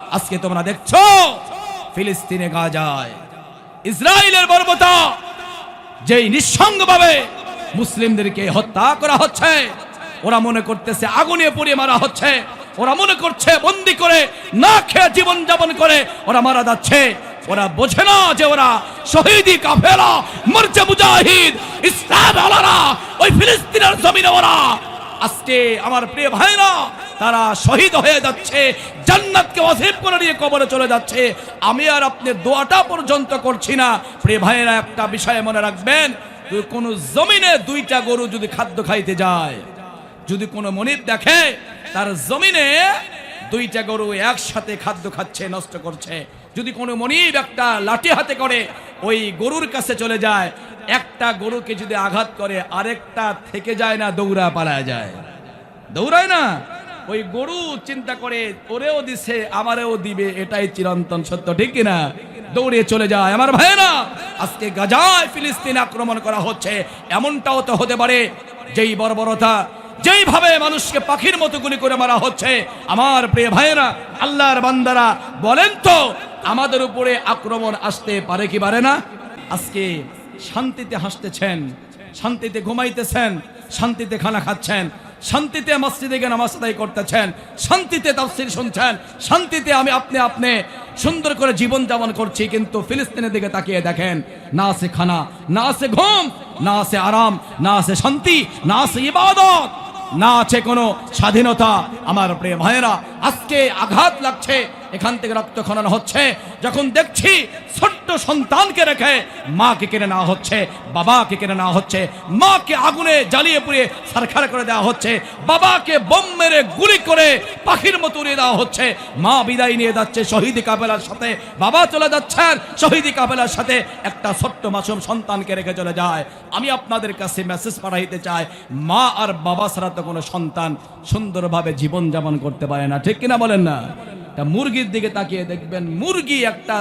আজকে তোমরা দেখছ, ফিলিস্তিনে গাজায়। ইসরায়েলের বর্বতা যেই নিঃসঙ্গভাবে মুসলিমদেরকে হত্যা করা হচ্ছে, ওরা মনে করতেছে আগুনে পুড়িয়ে মারা হচ্ছে, ওরা মনে করছে বন্দি করে, না খেয়ে জীবন যাপন করে ওরা মারা যাচ্ছে। ওরা বোঝে না যে ওরা শহীদি কাফেলা মরজে মুজাহিদ ইসলাম আলারা ওই ফিলিস্তিনের জমিনে ওরা। আজকে আমার প্রিয় ভাইরা, তারা শহীদ হয়ে যাচ্ছে, জান্নাতকে অসীম করে নিয়ে কবরে চলে যাচ্ছে। আমি আর আপনি দোয়াটা পর্যন্ত করছি না। প্রিয় ভাইরা, একটা বিষয় মনে রাখবেন কোন জমিনে দুইটা গরু যদি খাদ্য খাইতে যায়, যদি কোনো মনিব দেখে, তার জমিনে দুইটা গরু একসাথে খাদ্য খাচ্ছে, নষ্ট করছে। যদি কোনো মনিব একটা লাঠি হাতে করে, ওই গরুর কাছে চলে যায় একটা গরুকে যদি আঘাত করে, আরেকটা থেকে যায় না দৌড়া পালায় যায়। দৌড়ায় না। ওই গরু চিন্তা করে, ওরেও দিছে, আমারেও দিবে। এটাই চিরন্তন সত্য, ঠিক কিনা? দৌড়ে চলে যায়। আমার ভাইয়েরা, আজকে গাজায় ফিলিস্তিন আক্রমণ করা হচ্ছে। এমনটাও তো হতে পারে, যেই বর্বরতা, যেইভাবে মানুষকে পাখির মতো গুলি করে মারা হচ্ছে। আমার প্রিয় ভাইয়েরা, আল্লাহর বান্দারা, বলেন তো, আমাদের উপরে আক্রমণ আসতে পারে কি পারে না? আজকে শান্তিতে হাসতেছেন, শান্তিতে ঘুমাইতেছেন, শান্তিতে খানা খাচ্ছেন, শান্তিতে মসজিদে গিয়ে নামাজ আদায় করতেছেন, শান্তিতে তাফসির শুনছেন, শান্তিতে আমি আপনি আপনি সুন্দর করে জীবন যাপন করছি, কিন্তু ফিলিস্তিনের দিকে তাকিয়ে দেখেন, না আছে খানা, না আছে ঘুম, না আছে আরাম, না আছে শান্তি, না আছে ইবাদত, না আছে কোনো স্বাধীনতা। আমার প্রিয় ভাইয়েরা, আজকে আঘাত লাগছে এখান থেকে রক্ত খনন হচ্ছে। যখন দেখছি ছোট্ট সন্তানকে রেখে মাকে কেড়ে নেওয়া হচ্ছে, বাবাকে কেড়ে নেওয়া হচ্ছে, মাকে আগুনে জ্বালিয়ে পুড়িয়ে সারখার করে দেওয়া হচ্ছে, বাবাকে বোম মেরে গুলি করে পাখির মতো উড়িয়ে দেওয়া হচ্ছে, মা বিদায় নিয়ে যাচ্ছে শহীদি কাফেলার সাথে, বাবা চলে যাচ্ছেন শহীদি কাফেলার সাথে একটা ছোট্ট মাসুম সন্তানকে রেখে চলে যায়। আমি আপনাদের কাছে মেসেজ পাঠাইতে চাই, মা আর বাবা ছাড়া তো কোনো সন্তান সুন্দরভাবে জীবন যাপন করতে পারে না, ঠিক কিনা বলেন না? মুরগির দিকে তাকিয়ে দেখবেন মুরগি একটা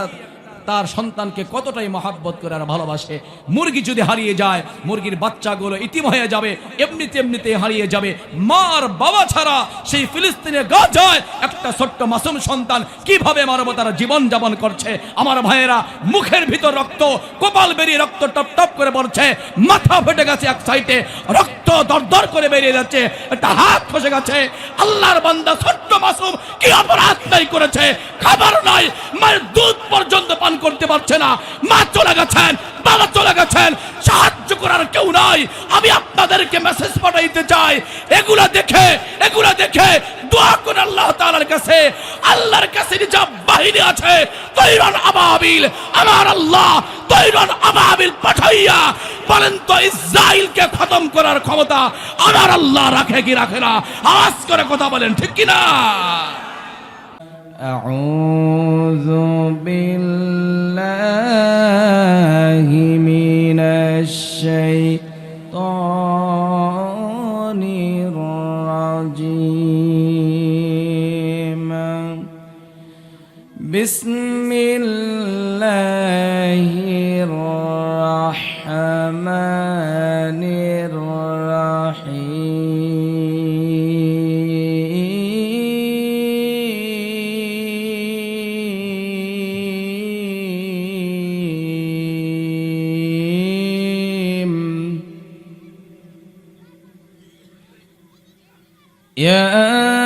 তার সন্তানকে কতটাই মহাব্বত করে আর ভালোবাসে। মুরগি যদি হারিয়ে যায়, মুরগির বাচ্চাগুলো ইতিম হয়ে যাবে এমনিতে এমনিতে হারিয়ে যাবে। মার বাবা ছাড়া সেই ফিলিস্তিনে গাজায় একটা ছোট্ট মাসুম সন্তান কীভাবে মানবতার জীবন যাপন করছে? আমার ভাইয়েরা, মুখের ভিতর রক্ত, কপাল বেরিয়ে রক্ত টপ টপ করে পড়ছে, মাথা ফেটে গেছে এক সাইডে রক্ত দরদর করে বেরিয়ে যাচ্ছে, একটা হাত ফসে গেছে। আল্লাহর বান্দা ছোট্ট মাসুম কি অপরাধ তাই করেছে? খাবার নয়, মায়ের দুধ পর্যন্ত পান করতে পারছে না। মা চলে গেছেন বাবা চলে গেছেন সাহায্য করার কেউ নাই আমি আপনাদেরকে মেসেজ পাঠাইতে চাই এগুলা দেখে এগুলা দেখে দোয়া করে আল্লাহ তাআলার কাছে আল্লাহর কাছে নিজাব বাহিনী আছে তৈরন আবাবিল আমার আল্লাহ তৈরন আবাবিল পাঠাইয়া বলেন তো ইসরাইলকে খতম করার ক্ষমতা আমার আল্লাহ রাখে কি রাখে না আওয়াজ করে কথা বলেন ঠিক কি না أعوذ بالله يا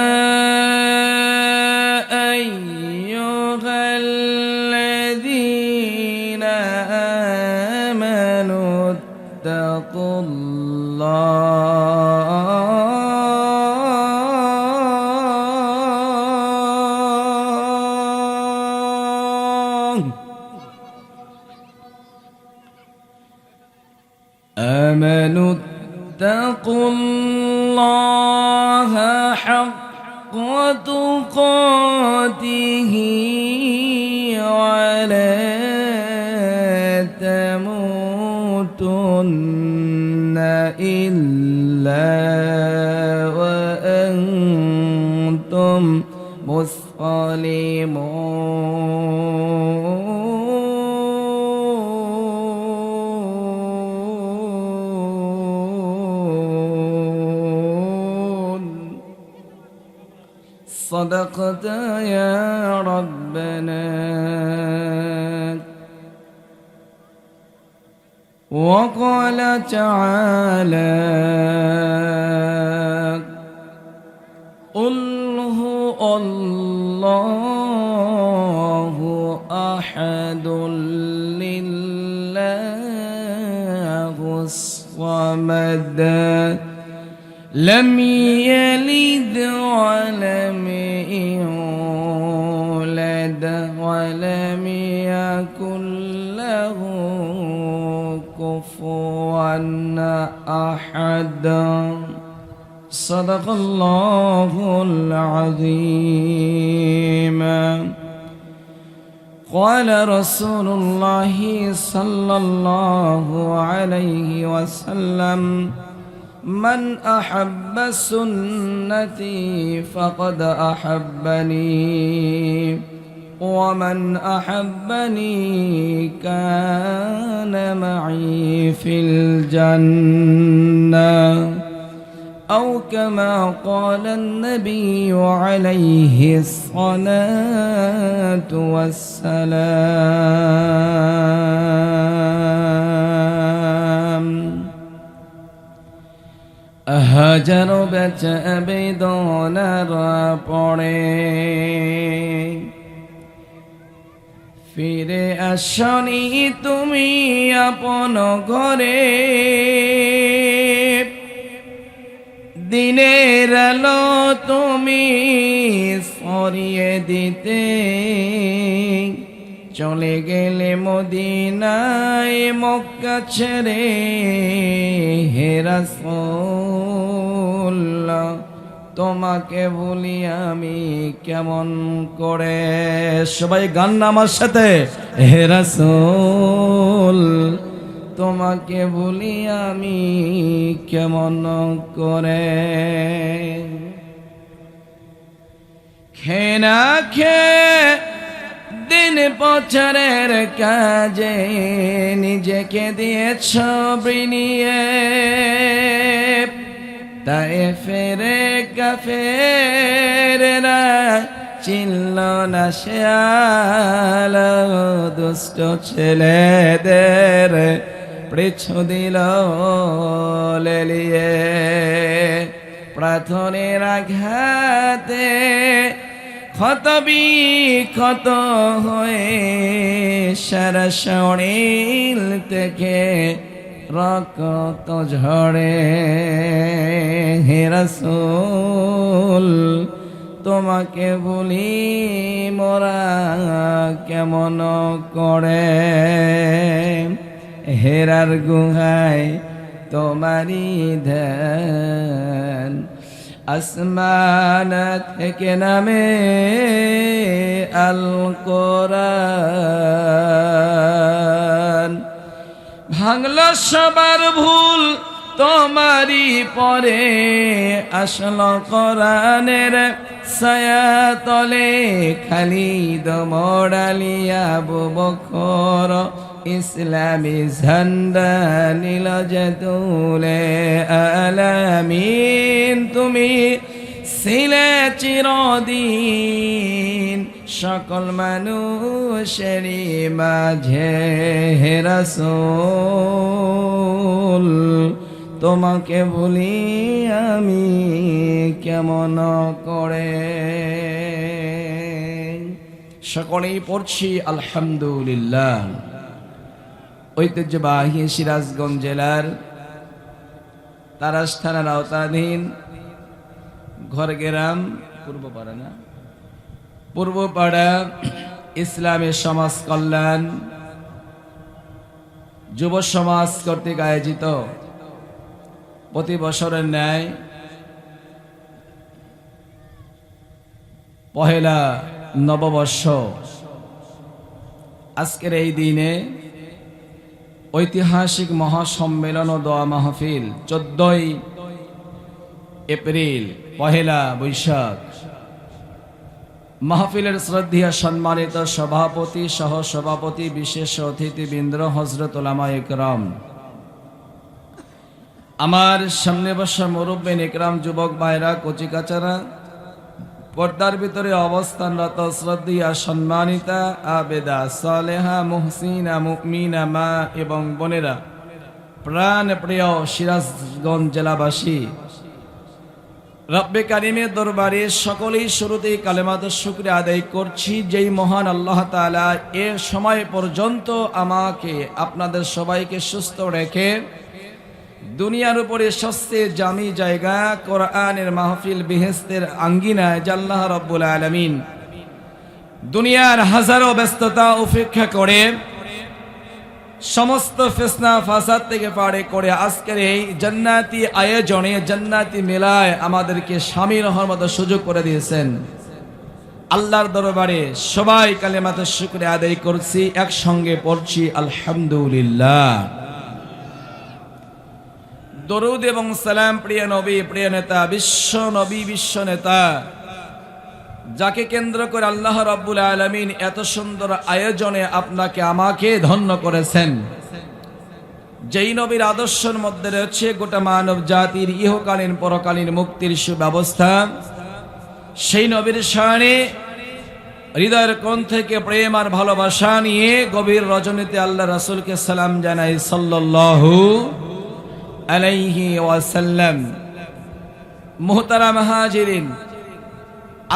تموتن إلا وأنتم مسلمون تعالى. قل هو الله أحد لله الصمد. لم يلد ولم يولد ولم يكن له كفوا أحد صدق الله العظيم. قال رسول الله صلى الله عليه وسلم من أحب سنتي فقد أحبني. ومن أحبني كان معي في الجنة أو كما قال النبي عليه الصلاة والسلام হাজার বেচা বেদনার পড়ে ফিরে আসনি তুমি আপন ঘরে। দিনের আলো তুমি সরিয়ে দিতে। চলে গেলে মদিনায় মক্কা ছেড়ে হেরাসোল্লা তোমাকে বলি আমি কেমন করে? সবাই গান আমার সাথে? হেরাসোল তোমাকে বলি আমি কেমন করে? খেনা খে দিন বছরের কাজে নিজেকে দিয়েছ বিনিয়ে। তাই ফেরে কাফেরা চিনল না শেয়াল দুষ্ট ছেলেদের পৃচ্ছ দিল লেলিয়ে। প্রাথনের আঘাতে ক্ষত বিক্ষত হয়ে সারা শরীর থেকে রক্ত ঝরে হেরাসুল তোমাকে বলি মোরা কেমন করে? হেরার গুহায় তোমারি ধ্যান। আসমান থেকে নামে আল কোরআন ভাঙল সবার ভুল, তোমারই পরে আসল কোরআনের ছায়া তলে খালি দমড়ালিয়া বখর ইসলামী ঝন্ডা নীল যে তুলে আলামিন, তুমি ছিলে চিরদিন সকল মানুষেরই মাঝে হেরাসোল তোমাকে বলি আমি কেমন করে? সকলেই পড়ছি, আলহামদুলিল্লাহ। ঐতিহ্যবাহী সিরাজগঞ্জ জেলার তারাস থানার আওতাধীন ঘর ঘরগেরাম পূর্বপাড়া না? পূর্বপাড়া ইসলামী সমাজ কল্যাণ যুব সমাজ কর্তৃক আয়োজিত প্রতি বছরের ন্যায় পহেলা নববর্ষ আজকের এই দিনে ঐতিহাসিক মহাসম্মেলন ও দোয়া মাহফিল চোদ্দই এপ্রিল, পহেলা বৈশাখ মাহফিলের শ্রদ্ধীয় সম্মানিত সভাপতি সহ সভাপতি বিশেষ অতিথিবৃন্দ হজরত ওলামা একরম। আমার সামনে বসা মুরব্বিন একরাম, যুবক ভাইরা কচিকাচারা পর্দার ভিতরে অবস্থানরত শ্রদ্ধিয়া সম্মানিতা, আবেদা, সালেহা, মুহসিনা মুকমিনা মা এবং বোনেরা প্রাণ প্রিয় সিরাজগঞ্জ জেলাবাসী রব্বে কারিমের দরবারে সকলেই শুরুতেই কালেমাত শুক্রিয়া আদায় করছি, যেই মহান আল্লাহ তাআলা এ সময় পর্যন্ত আমাকে, আপনাদের সবাইকে সুস্থ রেখে দুনিয়ার উপরে সস্তে জামি জায়গা, কোরআনের মাহফিল বিহেস্তের আঙ্গিনায় জাল্লাহ রব্বুল আলমিন দুনিয়ার হাজারো ব্যস্ততা উপেক্ষা করে সমস্ত ফেসনা ফাসাদ থেকে পারে করে আজকের এই জান্নাতি আয়োজনে, জান্নাতি মেলায় আমাদেরকে স্বামীর মতো সুযোগ করে দিয়েছেন। আল্লাহর দরবারে সবাই কালেমাতে শুক্রে আদায় করছি, একসঙ্গে পড়ছি, আলহামদুলিল্লাহ। দরুদ এবং সালাম প্রিয় নবী, প্রিয় নেতা, বিশ্ব নবী, বিশ্ব নেতা যাকে কেন্দ্র করে আল্লাহ রাব্বুল আলমিন এত সুন্দর আয়োজনে আপনাকে, আমাকে ধন্য করেছেন। যেই নবীর আদর্শের মধ্যে রয়েছে গোটা মানব জাতির ইহকালীন, পরকালীন মুক্তির সুব্যবস্থা, সেই নবীর শানে হৃদয়ের কোণ থেকে প্রেম আর ভালোবাসা নিয়ে গভীর রজনীতে আল্লাহ রাসূলকে সালাম জানাই, সাল্লাল্লাহু আলাইহি ওয়াসাল্লাম। মুহতারাম হাজিরিন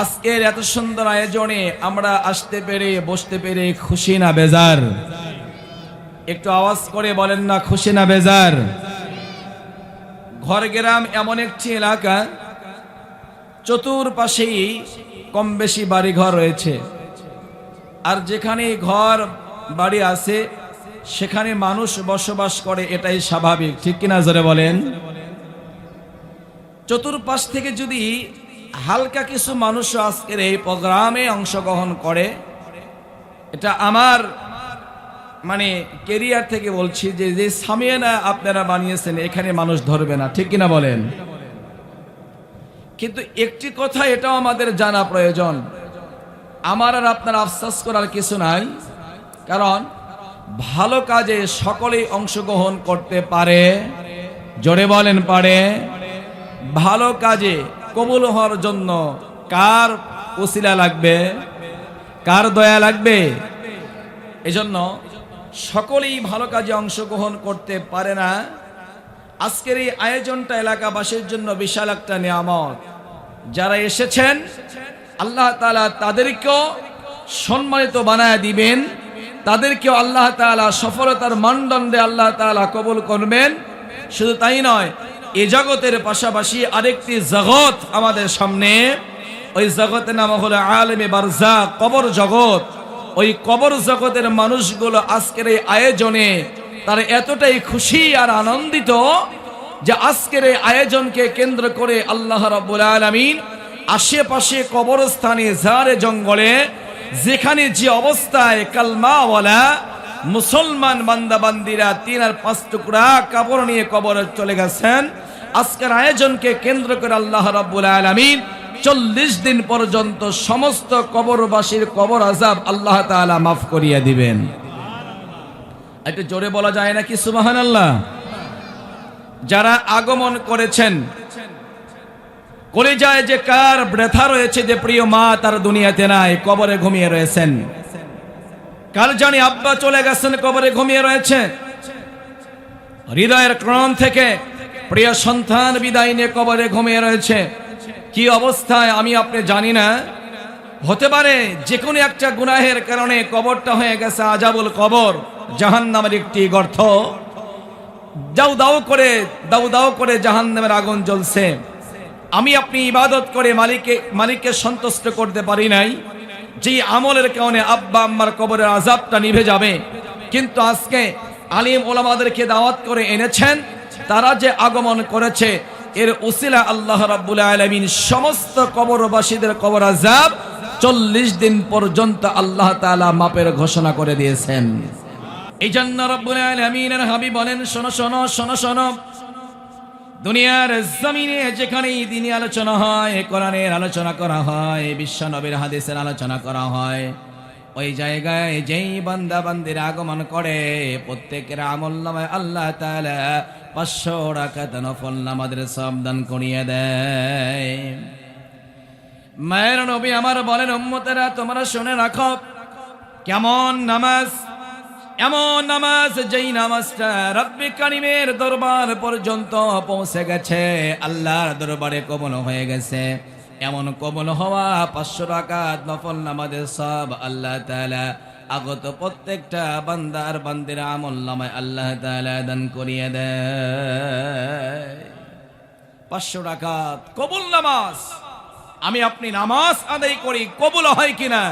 আজকের এত সুন্দর আয়োজনে আমরা আসতে পেরে, বসতে পেরে খুশি না বেজার? একটু আওয়াজ করে বলেন না খুশি না বেজার? ঘর গ্রাম এমন একটি এলাকা, চতুর্পাশেই কম বেশি বাড়ি ঘর রয়েছে। আর যেখানে ঘর বাড়ি আছে, সেখানে মানুষ বসবাস করে, এটাই স্বাভাবিক। ঠিক কিনা জোরে বলেন? চতুর্পাশ থেকে যদি হালকা কিছু মানুষ আজকের এই প্রোগ্রামে অংশগ্রহণ করে। এটা আমার মানে কেরিয়ার থেকে বলছি যে যে সামিয়ানা আপনারা বানিয়েছেন, এখানে মানুষ ধরবে না। ঠিক কিনা বলেন? কিন্তু একটি কথা এটাও আমাদের জানা প্রয়োজন। আমার আর আপনার আফসোস করার কিছু নাই। কারণ, ভালো কাজে সকলেই অংশগ্রহণ করতে পারে। জোরে বলেন পারে। ভালো কাজে কবুল হওয়ার জন্য কার উসিলা লাগবে? কার দয়া লাগবে? এজন্য সকলেই ভালো কাজে অংশগ্রহণ করতে পারে না। আজকের এই আয়োজনটা এলাকাবাসীর জন্য বিশাল একটা নিয়ামত। যারা এসেছেন, আল্লাহ তালা তাদেরকেও সম্মানিত বানায় দিবেন। তাদেরকেও আল্লাহ তাআলা সফলতার মানদণ্ডে আল্লাহ তাআলা কবুল করবেন। শুধু তাই নয় এ জগতের পাশাপাশি আরেকটি জগৎ আমাদের সামনে। ওই জগতের নাম হলো আলেমে বারজা, কবর জগৎ। ওই কবর জগতের মানুষগুলো আজকের এই আয়োজনে তারা এতটাই খুশি আর আনন্দিত যে আজকের এই আয়োজনকে কেন্দ্র করে আল্লাহ রাব্বুল আলামিন আশেপাশে কবরস্থানে ঝাড়ে জঙ্গলে যেখানে যে অবস্থায় কালমাওয়ালা মুসলমান বান্দা বান্দিরা তিন আর পাঁচ টুকরা কাপড় নিয়ে কবরে চলে গেছেন। আজকের আয়োজনকে কেন্দ্র করে আল্লাহ রাব্বুল আলামিন চল্লিশ দিন পর্যন্ত সমস্ত কবরবাসীর কবর আজাব আল্লাহ তাআলা মাফ করিয়ে দিবেন। একটু জোরে বলা যায় নাকি? সুবাহান আল্লাহ যারা আগমন করেছেন করে যায় যে কার ব্যথা রয়েছে যে প্রিয় মা তার দুনিয়াতে নাই, কবরে ঘুমিয়ে রয়েছেন। কার জানি আব্বা চলে গেছেন, কবরে ঘুমিয়ে রয়েছে। হৃদয়ের ক্রম থেকে প্রিয় সন্তান বিদায় নিয়ে কবরে ঘুমিয়ে রয়েছে। কি অবস্থায় আমি আপনি জানি না। হতে পারে যে কোনো একটা গুনাহের কারণে কবরটা হয়ে গেছে আজাবুল কবর জাহান নামের একটি গর্ত। দাউ দাউ করে দাউ দাউ করে জাহান নামের আগুন জ্বলছে। আমি আপনি ইবাদত করে মালিককে মালিককে সন্তুষ্ট করতে পারি নাই। যে আমলের কারণে আব্বা আম্মার কবরের আজাবটা নিভে যাবে। কিন্তু আজকে আলিম ওলামাদেরকে দাওয়াত করে এনেছেন, তারা যে আগমন করেছে, এর উসিলা আল্লাহ রাব্বুল আলামিন সমস্ত কবরবাসীদের কবর আজাব চল্লিশ দিন পর্যন্ত আল্লাহ তাআলা মাপের ঘোষণা করে দিয়েছেন। এই জন্য রব্বুল আলামিনের হাবিব বলেন, শোনো শোনো শোনো শোনো। দুনিয়ার জমিনে যেখানে দিনই আলোচনা হয়, কোরআনের আলোচনা করা হয়, বিশ্ব নবীর হাদিসের আলোচনা করা হয়, ওই জায়গায় যেই বান্দা বান্দির আগমন করে, প্রত্যেকের আমল নামায় আল্লাহ তাআলা পাঁচশো টাকা নফল নামাদের দান করিয়ে দেয়। মায়ের নবী আমার বলেন, উম্মতেরা, তোমরা শুনে রাখো, কেমন নামাজ এমন নামাজ যেই নামাজটা রব্বি কারিমের দরবার পর্যন্ত পৌঁছে গেছে, আল্লাহর দরবারে কবল হয়ে গেছে। এমন কবল হওয়া, পাঁচশো রাকাত নফল নামাজের সব আল্লাহ তালা আগত প্রত্যেকটা বান্দার বান্দির আমল নামায় আল্লাহ তাআলা দান করিয়ে দেয়। পাঁচশো রাকাত কবুল নামাজ। আমি আপনি নামাজ আদায় করি, কবুল হয় কিনা?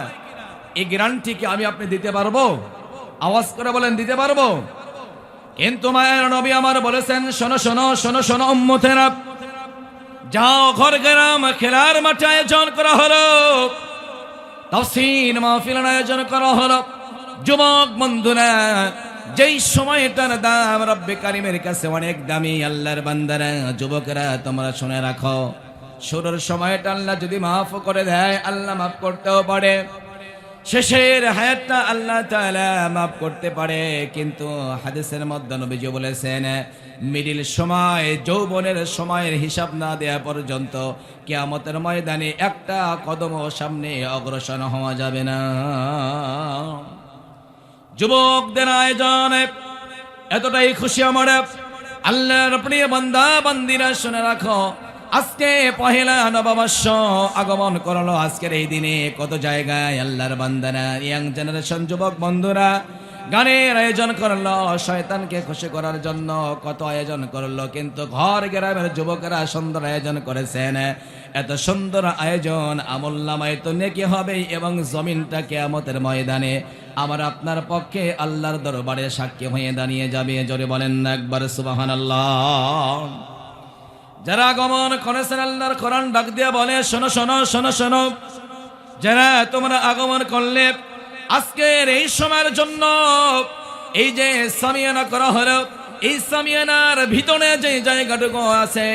এই গ্যারান্টি কি আমি আপনি দিতে পারব? আওয়াজ করে বলেন, দিতে পারব? কিন্তু মায়ের নবী আমার বলেছেন, শোনো শোনো শোনো শোনো, উম্মতেরা। যাও ঘর গ্রাম, খেলার মাঠে আয়োজন করা হলো। তাফসীর মাহফিলের আয়োজন করা হলো। যুবক বন্ধুরা, যেই সময়টার দাম রব্বে কারিমের কাছে অনেক দামি, আল্লাহর বান্দারা, যুবকেরা, তোমরা শুনে রাখো। শুরুর সময়টা আল্লাহ যদি মাফ করে দেয়, আল্লাহ মাফ করতেও পারে। শেষের হায়াতটা আল্লাহ মাফ করতে পারে, কিন্তু হাদিসের মধ্যে নবীজি বলেছেন, মিডিল সময়, যৌবনের সময়ের হিসাব না দেয়া পর্যন্ত কিয়ামতের ময়দানে একটা কদম সামনে অগ্রসর হওয়া যাবে না। যুবকদের আয়োজনে, এতটাই খুশি আমার, আল্লাহর প্রিয় বান্দা, বান্দিরা শুনে রাখো আজকে পহেলা নববর্ষ আগমন করল আজকের এই দিনে। কত জায়গায় আল্লাহর বান্দারা, ইয়াং জেনারেশন যুবক বন্ধুরা, গানের আয়োজন করল, শয়তানকে খুশি করার জন্য কত আয়োজন করল। কিন্তু ঘর গ্রামের যুবকেরা সুন্দর আয়োজন করেছেন। এত সুন্দর আয়োজন আমল নামায় তো নেকি হবে এবং জমিনটা কেয়ামতের ময়দানে। আমার আপনার পক্ষে আল্লাহর দরবারে সাক্ষী হয়ে দাঁড়িয়ে যাবে। জোরে বলেন একবার সুবাহান আল্লাহ যারা আগমন করেছেন আল্লাহর কোরআন ডাক দিয়া বলে, শোনো শোনো শোনো শোনো, যারা তোমরা আগমন করলে, আজকের এই সময়ের জন্য এই যে সামিয়ানা করা হলো, এই সামিয়ানার ভিতরে যে জায়গাটুকু আছে,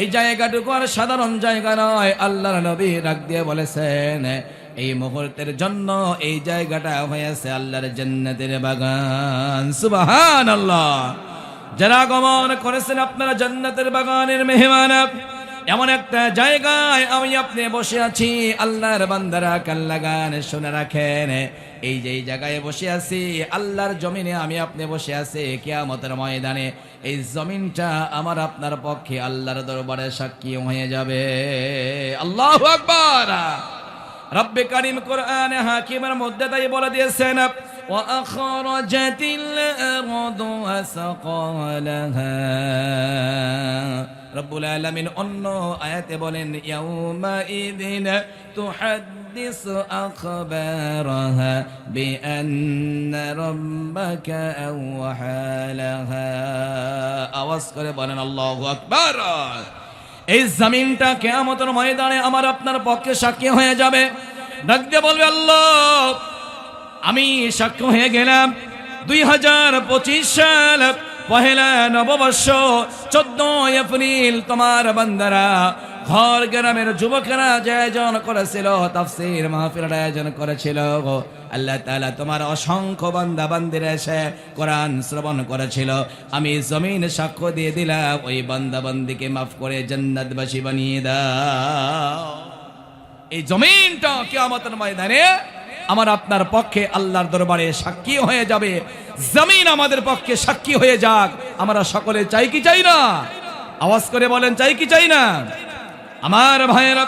এই জায়গাটুকু আর সাধারণ জায়গা নয়, আল্লাহর নবী ডাক দিয়ে বলেছেন, এই মুহূর্তের জন্য এই জায়গাটা হয়েছে আল্লাহর জান্নাতের বাগান। সুবাহান আল্লাহ যারা আগমন করেছেন আপনারা জান্নাতের বাগানের মেহমান। এমন একটা জায়গায় আমি আপনি বসে আছি, আল্লাহর বান্দারা কাল্লা গান শুনে রাখেন। এই যে জায়গায় বসে আছি, আল্লাহর জমিনে আমি আপনি বসে আছি কিয়ামতের ময়দানে। এই জমিনটা আমার আপনার পক্ষে আল্লাহর দরবারে সাক্ষী হয়ে যাবে। আল্লাহ আকবার! রব্বে কারিম কোরআন হাকিমের মধ্যে তাই বলে দিয়েছেন وأخرجت الأرض أثقالها রব্বুল আলামিন অন্য আয়াতে বলেন ইয়াউমাইদিন তুহাদ্দিসু আখবারাহা বিআন্না রাব্বাকা আওহালাহা আওয়াজ করে বলেন আল্লাহু আকবার এই জমিনটা কেয়ামতের ময়দানে আমার আপনার পক্ষে সাক্ষী হয়ে যাবে ডাক দিয়ে বলবে আল্লাহ আমি সাক্ষ্য হয়ে গেলাম দুই হাজার পঁচিশ সাল, পহেলা নববর্ষ চোদ্দ এপ্রিল, তোমার বান্দারা। ঘর গ্রামের যুবকেরা যে আয়োজন করেছিল, তাফসির মাহফিলের আয়োজন করেছিল। আল্লাহ তাআলা তোমার অসংখ্য বান্দা বান্দিরা এসে কোরআন শ্রবণ করেছিল। আমি জমিন সাক্ষ্য দিয়ে দিলাম, ওই বান্দা বান্দিকে মাফ করে জান্নাতবাসী বানিয়ে দাও। এই জমিনটা কিয়ামতের ময়দানে আমার আপনার পক্ষে আল্লাহর দরবারে সাক্ষী হয়ে যাবে। জমিন আমাদের পক্ষে সাক্ষী হয়ে যাক। আমরা সকলে চাই কি চাই না? আওয়াজ করে বলেন, চাই কি চাই না? আমার ভাইয়েরা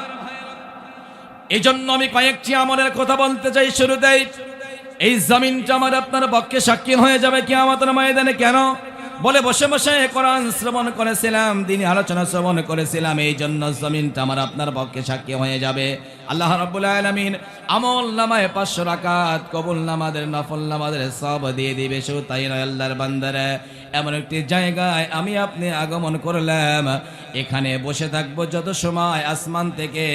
এই জন্য আমি কয়েকটি আমলের কথা বলতে চাই শুরুতেই। এই জমিনটা আমার আপনার পক্ষে সাক্ষী হয়ে যাবে কি আমাদের ময়দানে। কেন? বলে বসে বসে কোরআন শ্রবণ করেছিলাম, দিনে আলোচনা শ্রবণ করেছিলাম এই জন্য জমিনটা আমার আপনার পক্ষে সাক্ষী হয়ে যাবে। আল্লাহ রাব্বুল আলামিন আমল নামায় পাঁচশো রাকাত, কবুল নামাদের, নফল নামাদের সব দিয়ে দিবে, শুধু তাই নয়, আল্লাহর বান্দারা। এমন একটি জায়গায় আমি আপনি আগমন করলাম এখানে বসে থাকব যত সময় আসমান থেকে।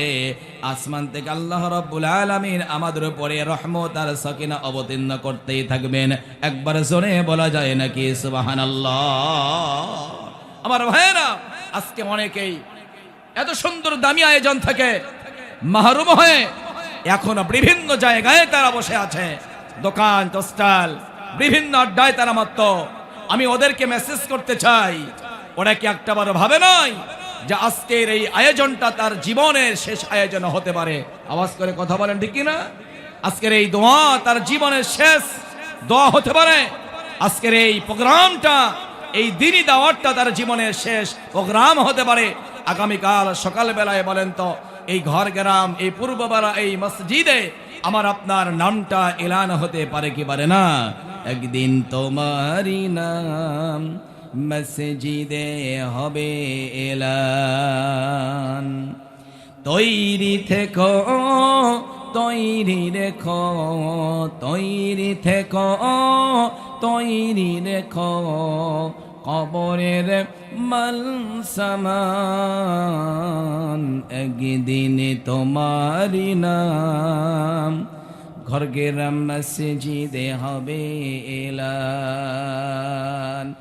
আসমান থেকে আল্লাহ রব্বুল আলামিন আমাদের উপরে রহমত আর সকিনা অবতীর্ণ করতেই থাকবেন। একবার জোরে বলা যায় নাকি সুবহানাল্লাহ। আমার ভাইয়েরা, আজকে অনেকেই এত সুন্দর দামি আয়োজন থাকে মাহরুম হয়ে এখন বিভিন্ন জায়গায় তারা বসে আছে। দোকান স্টল বিভিন্ন আড্ডায় তারা মাত্র। আমি ওদেরকে মেসেজ করতে চাই ওরা কি একটা বার ভাবে নয় যে আজকের এই আয়োজনটা তার জীবনের শেষ আয়োজন হতে পারে? আওয়াজ করে কথা বলেন, ঠিক কি না আজকের এই দোয়া তার জীবনের শেষ দোয়া হতে পারে। আজকের এই প্রোগ্রামটা, এই দিনই দাওয়াতটা তার জীবনের শেষ প্রোগ্রাম হতে পারে। আগামীকাল সকালবেলায় বলেন তো, এই ঘর গ্রাম, এই পূর্ববারা এই মসজিদে আমার আপনার নামটা এলান হতে পারে কি পারে না? একদিন তোমারই নাম মসজিদে হবে এলান। তৈরি থেকো, তৈরি রেখো, তৈরি থেকো, তৈরি রেখো। কবরের মাল সামান একদিন তোমারি নাম। ঘর গেরাম মসজিদে হবে এলান।